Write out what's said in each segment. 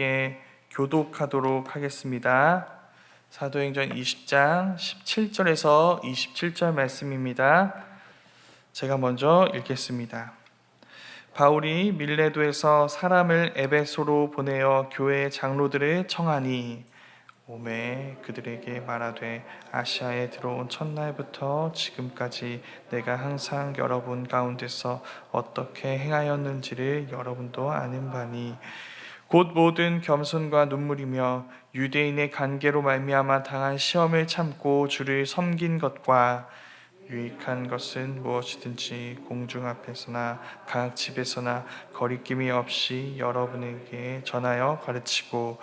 함께 교독하도록 하겠습니다. 사도행전 20장 17절에서 27절 말씀입니다. 제가 먼저 읽겠습니다. 바울이 밀레도에서 사람을 에베소로 보내어 교회 장로들을 청하니 오매 그들에게 말하되 아시아에 들어온 첫날부터 지금까지 내가 항상 여러분 가운데서 어떻게 행하였는지를 여러분도 아는 바니 곧 모든 겸손과 눈물이며 유대인의 관계로 말미암아 당한 시험을 참고 주를 섬긴 것과 유익한 것은 무엇이든지 공중 앞에서나 각 집에서나 거리낌이 없이 여러분에게 전하여 가르치고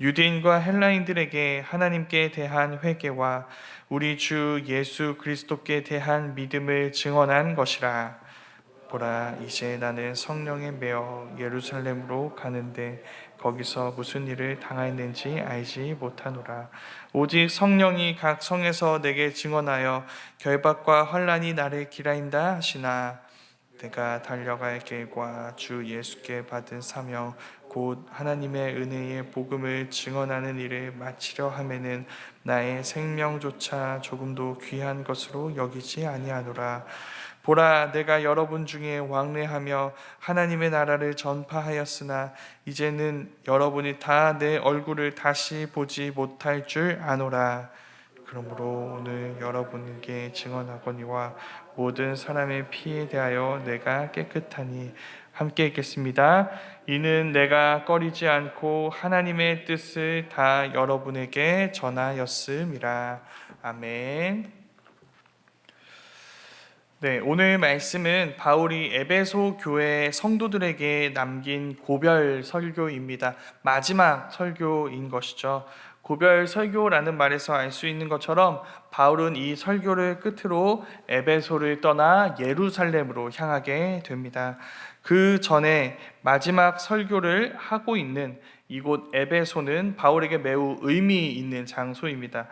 유대인과 헬라인들에게 하나님께 대한 회개와 우리 주 예수 그리스도께 대한 믿음을 증언한 것이라. 보라. 이제 나는 성령에 매어 예루살렘으로 가는데 거기서 무슨 일을 당하였는지 알지 못하노라. 오직 성령이 각 성에서 내게 증언하여 결박과 환란이 나를 기라인다 하시나. 내가 달려갈 길과 주 예수께 받은 사명 곧 하나님의 은혜의 복음을 증언하는 일을 마치려 함에는 나의 생명조차 조금도 귀한 것으로 여기지 아니하노라 보라 내가 여러분 중에 왕래하며 하나님의 나라를 전파하였으나 이제는 여러분이 다 내 얼굴을 다시 보지 못할 줄 아노라 그러므로 오늘 여러분에게 증언하거니와 모든 사람의 피에 대하여 내가 깨끗하니 함께 읽겠습니다. 이는 내가 꺼리지 않고 하나님의 뜻을 다 여러분에게 전하였음이라. 아멘. 네, 오늘 말씀은 바울이 에베소 교회 성도들에게 남긴 고별 설교입니다. 마지막 설교인 것이죠. 고별 설교라는 말에서 알 수 있는 것처럼 바울은 이 설교를 끝으로 에베소를 떠나 예루살렘으로 향하게 됩니다. 그 전에 마지막 설교를 하고 있는 이곳 에베소는 바울에게 매우 의미 있는 장소입니다.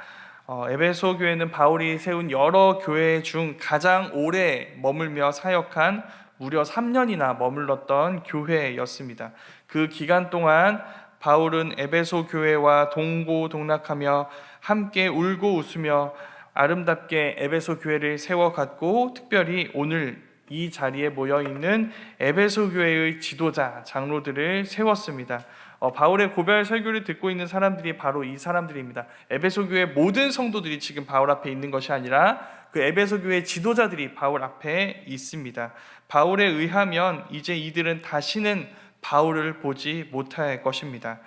어, 에베소 교회는 바울이 세운 여러 교회 중 가장 오래 머물며 사역한 무려 3년이나 머물렀던 교회였습니다. 그 기간 동안 바울은 에베소 교회와 동고동락하며 함께 울고 웃으며 아름답게 에베소 교회를 세워갔고 특별히 오늘 이 자리에 모여 있는 에베소 교회의 지도자 장로들을 세웠습니다. 어, 바울의 고별 설교를 듣고 있는 사람들이 바로 이 사람들입니다. 에베소 교회 모든 성도들이 지금 바울 앞에 있는 것이 아니라 그 에베소 교회 지도자들이 바울 앞에 있습니다. 바울에 의하면 이제 이들은 다시는 바울을 보지 못할 것입니다.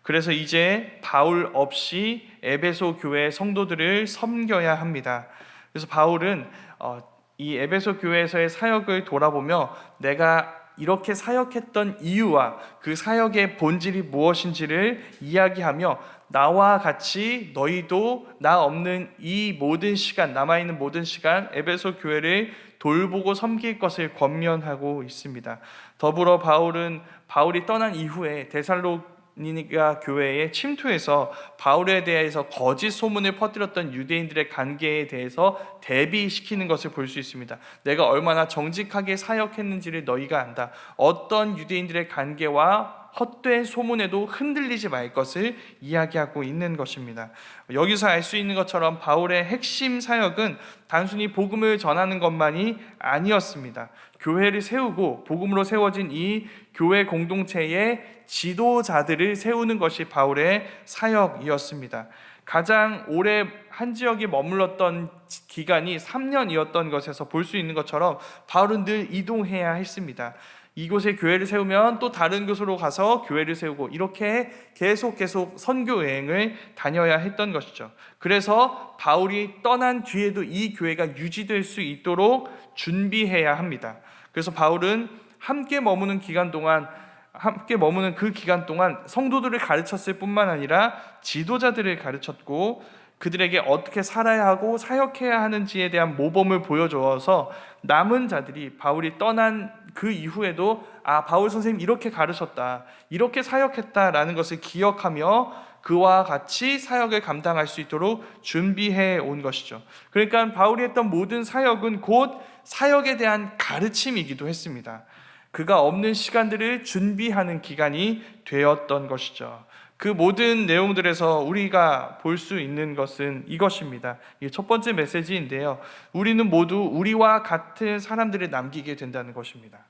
그래서 이제 바울 없이 에베소 교회 성도들을 섬겨야 합니다. 그래서 바울은 어, 이 에베소 교회에서의 사역을 돌아보며 내가 이렇게 사역했던 이유와 그 사역의 본질이 무엇인지를 이야기하며 나와 같이 너희도 나 없는 이 모든 시간 남아 있는 모든 시간 에베소 교회를 돌보고 섬길 것을 권면하고 있습니다. 더불어 바울은 바울이 떠난 이후에 데살로 니가 교회에 침투해서 바울에 대해서 거짓 소문을 퍼뜨렸던 유대인들의 관계에 대해서 대비시키는 것을 볼 수 있습니다. 내가 얼마나 정직하게 사역했는지를 너희가 안다. 어떤 유대인들의 관계와 헛된 소문에도 흔들리지 말 것을 이야기하고 있는 것입니다. 여기서 알 수 있는 것처럼 바울의 핵심 사역은 단순히 복음을 전하는 것만이 아니었습니다. 교회를 세우고 복음으로 세워진 이 교회 공동체의 지도자들을 세우는 것이 바울의 사역이었습니다. 가장 오래 한 지역에 머물렀던 기간이 3년이었던 것에서 볼 수 있는 것처럼 바울은 늘 이동해야 했습니다. 이곳에 교회를 세우면 또 다른 곳으로 가서 교회를 세우고 이렇게 계속 계속 선교 여행을 다녀야 했던 것이죠. 그래서 바울이 떠난 뒤에도 이 교회가 유지될 수 있도록 준비해야 합니다. 그래서 바울은 함께 머무는 기간 동안 함께 머무는 그 기간 동안 성도들을 가르쳤을 뿐만 아니라 지도자들을 가르쳤고 그들에게 어떻게 살아야 하고 사역해야 하는지에 대한 모범을 보여주어서 남은 자들이 바울이 떠난 그 이후에도 아 바울 선생님 이렇게 가르쳤다 이렇게 사역했다라는 것을 기억하며 그와 같이 사역을 감당할 수 있도록 준비해 온 것이죠. 그러니까 바울이 했던 모든 사역은 곧 사역에 대한 가르침이기도 했습니다. 그가 없는 시간들을 준비하는 기간이 되었던 것이죠. 그 모든 내용들에서 우리가 볼 수 있는 것은 이것입니다. 첫 번째 메시지인데요. 우리는 모두 우리와 같은 사람들을 남기게 된다는 것입니다.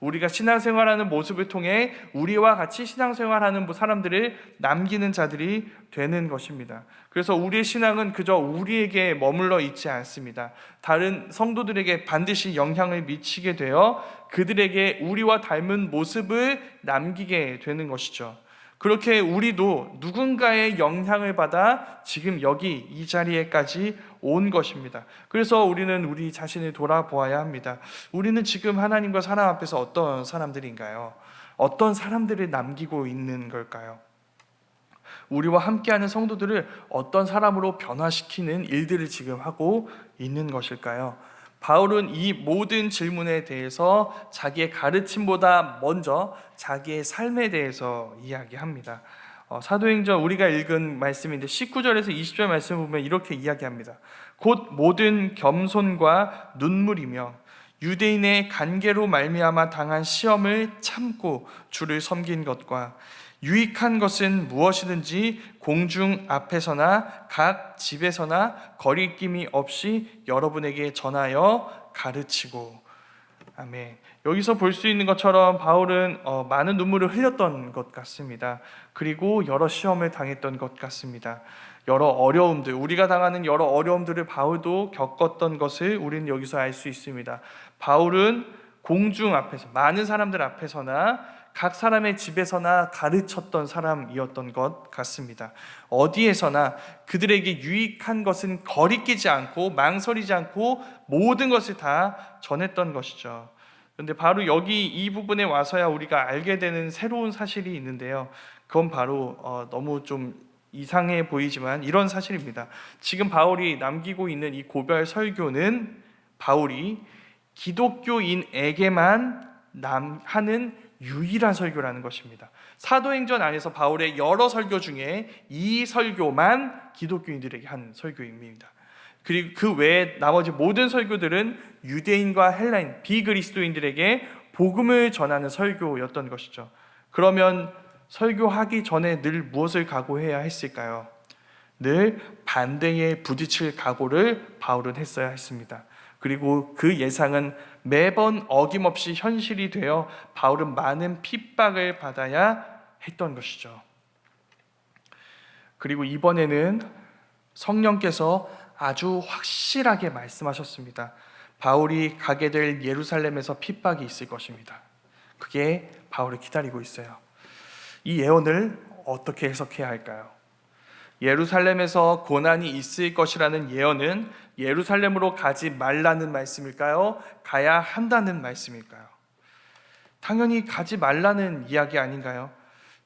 우리가 신앙생활하는 모습을 통해 우리와 같이 신앙생활하는 사람들을 남기는 자들이 되는 것입니다. 그래서 우리의 신앙은 그저 우리에게 머물러 있지 않습니다. 다른 성도들에게 반드시 영향을 미치게 되어 그들에게 우리와 닮은 모습을 남기게 되는 것이죠. 그렇게 우리도 누군가의 영향을 받아 지금 여기 이 자리에까지 온 것입니다. 그래서 우리는 우리 자신을 돌아보아야 합니다. 우리는 지금 하나님과 사람 앞에서 어떤 사람들인가요? 어떤 사람들을 남기고 있는 걸까요? 우리와 함께하는 성도들을 어떤 사람으로 변화시키는 일들을 지금 하고 있는 것일까요? 바울은 이 모든 질문에 대해서 자기의 가르침보다 먼저 자기의 삶에 대해서 이야기합니다. 어, 사도행전 우리가 읽은 말씀인데 19절에서 20절 말씀 보면 이렇게 이야기합니다. 곧 모든 겸손과 눈물이며 유대인의 간계로 말미암아 당한 시험을 참고 주를 섬긴 것과 유익한 것은 무엇이든지 공중 앞에서나 각 집에서나 거리낌이 없이 여러분에게 전하여 가르치고 아멘. 여기서 볼 수 있는 것처럼 바울은 어, 많은 눈물을 흘렸던 것 같습니다. 그리고 여러 시험을 당했던 것 같습니다. 여러 어려움들, 우리가 당하는 여러 어려움들을 바울도 겪었던 것을 우리는 여기서 알 수 있습니다. 바울은 공중 앞에서 많은 사람들 앞에서나 각 사람의 집에서나 가르쳤던 사람이었던 것 같습니다. 어디에서나 그들에게 유익한 것은 거리끼지 않고 망설이지 않고 모든 것을 다 전했던 것이죠. 그런데 바로 여기 이 부분에 와서야 우리가 알게 되는 새로운 사실이 있는데요. 그건 바로 어, 너무 좀 이상해 보이지만 이런 사실입니다. 지금 바울이 남기고 있는 이 고별 설교는 바울이 기독교인에게만 남 하는 유일한 설교라는 것입니다. 사도행전 안에서 바울의 여러 설교 중에 이 설교만 기독교인들에게 한 설교입니다. 그리고 그 외에 나머지 모든 설교들은 유대인과 헬라인, 비그리스도인들에게 복음을 전하는 설교였던 것이죠. 그러면 설교하기 전에 늘 무엇을 각오해야 했을까요? 늘 반대에 부딪힐 각오를 바울은 했어야 했습니다. 그리고 그 예상은 매번 어김없이 현실이 되어 바울은 많은 핍박을 받아야 했던 것이죠. 그리고 이번에는 성령께서 아주 확실하게 말씀하셨습니다. 바울이 가게 될 예루살렘에서 핍박이 있을 것입니다. 그게 바울을 기다리고 있어요. 이 예언을 어떻게 해석해야 할까요? 예루살렘에서 고난이 있을 것이라는 예언은 예루살렘으로 가지 말라는 말씀일까요? 가야 한다는 말씀일까요? 당연히 가지 말라는 이야기 아닌가요?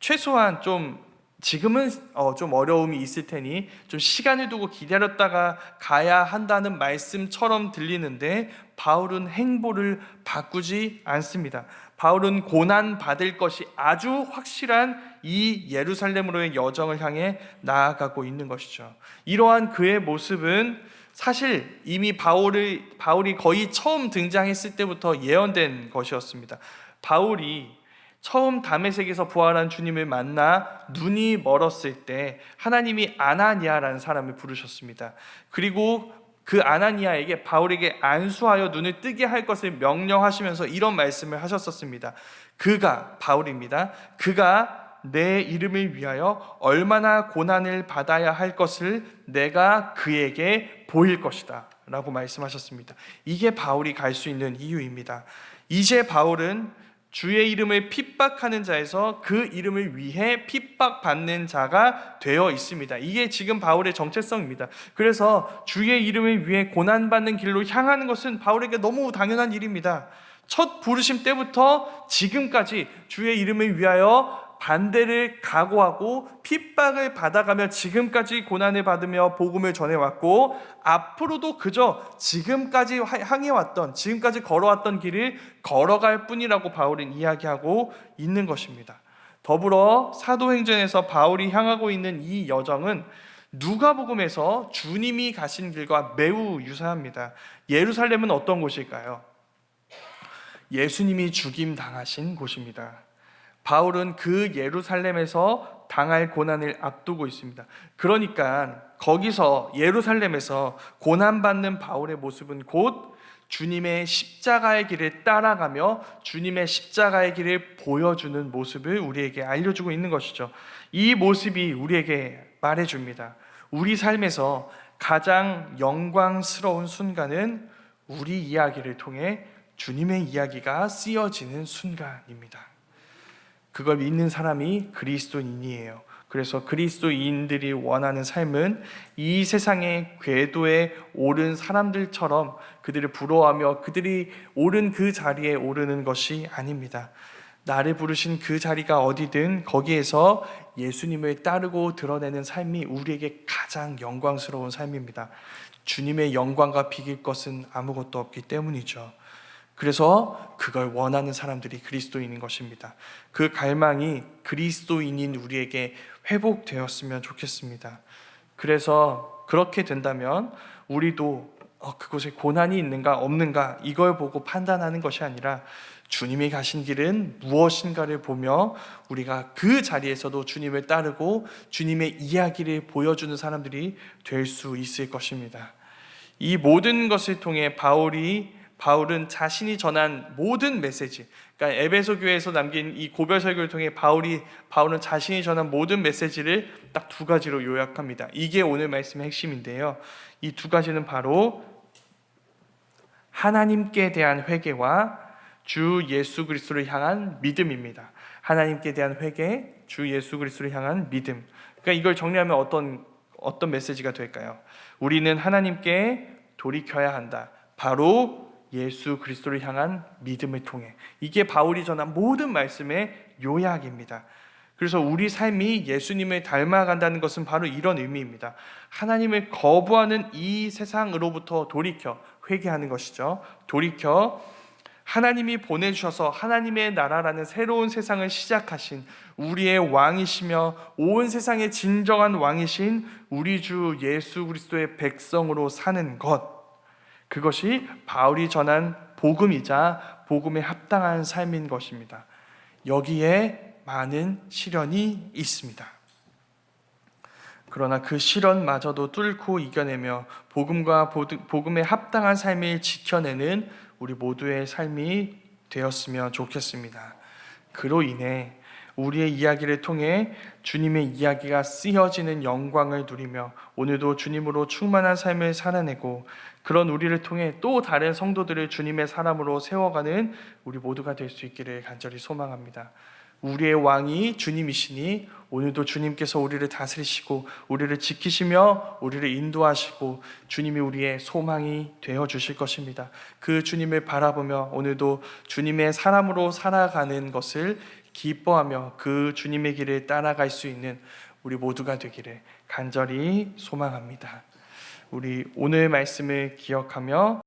최소한 좀 지금은 어, 좀 어려움이 있을 테니 좀 시간을 두고 기다렸다가 가야 한다는 말씀처럼 들리는데 바울은 행보를 바꾸지 않습니다. 바울은 고난 받을 것이 아주 확실한 이 예루살렘으로의 여정을 향해 나아가고 있는 것이죠. 이러한 그의 모습은 사실 이미 바울을 바울이 거의 처음 등장했을 때부터 예언된 것이었습니다. 바울이 처음 담에색에서 부활한 주님을 만나 눈이 멀었을 때 하나님이 아나니아라는 사람을 부르셨습니다. 그리고 그 아나니아에게 바울에게 안수하여 눈을 뜨게 할 것을 명령하시면서 이런 말씀을 하셨었습니다. 그가 바울입니다. 그가 내 이름을 위하여 얼마나 고난을 받아야 할 것을 내가 그에게 보일 것이다. 라고 말씀하셨습니다. 이게 바울이 갈 수 있는 이유입니다. 이제 바울은 주의 이름을 핍박하는 자에서 그 이름을 위해 핍박받는 자가 되어 있습니다. 이게 지금 바울의 정체성입니다. 그래서 주의 이름을 위해 고난받는 길로 향하는 것은 바울에게 너무 당연한 일입니다. 첫 부르심 때부터 지금까지 주의 이름을 위하여 반대를 각오하고 핍박을 받아가며 지금까지 고난을 받으며 복음을 전해왔고 앞으로도 그저 지금까지 향해왔던 지금까지 걸어왔던 길을 걸어갈 뿐이라고 바울은 이야기하고 있는 것입니다. 더불어 사도행전에서 바울이 향하고 있는 이 여정은 누가복음에서 주님이 가신 길과 매우 유사합니다. 예루살렘은 어떤 곳일까요? 예수님이 죽임 당하신 곳입니다. 바울은 그 예루살렘에서 당할 고난을 앞두고 있습니다. 그러니까 거기서 예루살렘에서 고난받는 바울의 모습은 곧 주님의 십자가의 길을 따라가며 주님의 십자가의 길을 보여주는 모습을 우리에게 알려주고 있는 것이죠. 이 모습이 우리에게 말해줍니다. 우리 삶에서 가장 영광스러운 순간은 우리 이야기를 통해 주님의 이야기가 쓰여지는 순간입니다. 그걸 믿는 사람이 그리스도인이에요. 그래서 그리스도인들이 원하는 삶은 이 세상의 궤도에 오른 사람들처럼 그들을 부러워하며 그들이 오른 그 자리에 오르는 것이 아닙니다. 나를 부르신 그 자리가 어디든 거기에서 예수님을 따르고 드러내는 삶이 우리에게 가장 영광스러운 삶입니다. 주님의 영광과 비길 것은 아무것도 없기 때문이죠. 그래서 그걸 원하는 사람들이 그리스도인인 것입니다. 그 갈망이 그리스도인인 우리에게 회복되었으면 좋겠습니다. 그래서 그렇게 된다면 우리도 어, 그곳에 고난이 있는가 없는가 이걸 보고 판단하는 것이 아니라 주님이 가신 길은 무엇인가를 보며 우리가 그 자리에서도 주님을 따르고 주님의 이야기를 보여주는 사람들이 될 수 있을 것입니다. 이 모든 것을 통해 바울이 바울은 자신이 전한 모든 메시지, 그러니까 에베소 교회에서 남긴 이 고별 설교를 통해 바울이 바울은 자신이 전한 모든 메시지를 딱 두 가지로 요약합니다. 이게 오늘 말씀의 핵심인데요. 이 두 가지는 바로 하나님께 대한 회개와 주 예수 그리스도를 향한 믿음입니다. 하나님께 대한 회개, 주 예수 그리스도를 향한 믿음. 그러니까 이걸 정리하면 어떤 어떤 메시지가 될까요? 우리는 하나님께 돌이켜야 한다. 바로 예수 그리스도를 향한 믿음을 통해 이게 바울이 전한 모든 말씀의 요약입니다. 그래서 우리 삶이 예수님을 닮아간다는 것은 바로 이런 의미입니다. 하나님을 거부하는 이 세상으로부터 돌이켜 회개하는 것이죠. 돌이켜 하나님이 보내주셔서 하나님의 나라라는 새로운 세상을 시작하신 우리의 왕이시며 온 세상의 진정한 왕이신 우리 주 예수 그리스도의 백성으로 사는 것. 그것이 바울이 전한 복음이자 복음에 합당한 삶인 것입니다. 여기에 많은 시련이 있습니다. 그러나 그 시련마저도 뚫고 이겨내며 복음과 복음에 합당한 삶을 지켜내는 우리 모두의 삶이 되었으면 좋겠습니다. 그로 인해 우리의 이야기를 통해 주님의 이야기가 쓰여지는 영광을 누리며 오늘도 주님으로 충만한 삶을 살아내고 그런 우리를 통해 또 다른 성도들을 주님의 사람으로 세워가는 우리 모두가 될 수 있기를 간절히 소망합니다. 우리의 왕이 주님이시니 오늘도 주님께서 우리를 다스리시고 우리를 지키시며 우리를 인도하시고 주님이 우리의 소망이 되어 주실 것입니다. 그 주님을 바라보며 오늘도 주님의 사람으로 살아가는 것을 기뻐하며 그 주님의 길을 따라갈 수 있는 우리 모두가 되기를 간절히 소망합니다. 우리 오늘 말씀을 기억하며